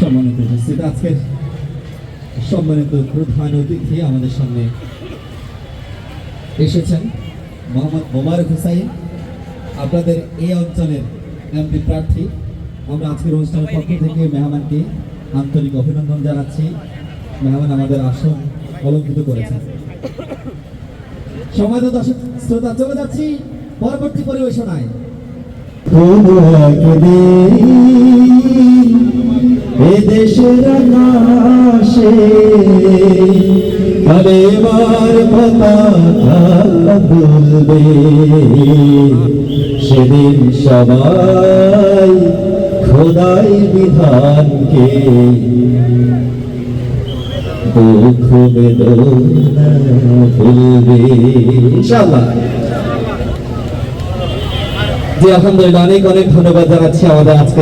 সম্মানিত আজকের সম্মানিত অতিথি আমাদের সামনে এসেছেন মোহাম্মদ মোবারক হুসাইন। আপনাদের এই অঞ্চলের এমপি প্রার্থী। আমরা আজকের অনুষ্ঠানের পক্ষ থেকে মেহমানকে আন্তরিক অভিনন্দন জানাচ্ছি। মেহমান আমাদের আসন অলঙ্কিত করেছেন। সময় তো দর্শক শ্রোতা চলে যাচ্ছি পরবর্তী পরিবেশনায়। সেদিন সবাই খোদাই বিধানকে দুঃখ বেদনা জি আলহামদুলিল্লাহ অনেক অনেক ধন্যবাদ জানাচ্ছি আমাদের আজকে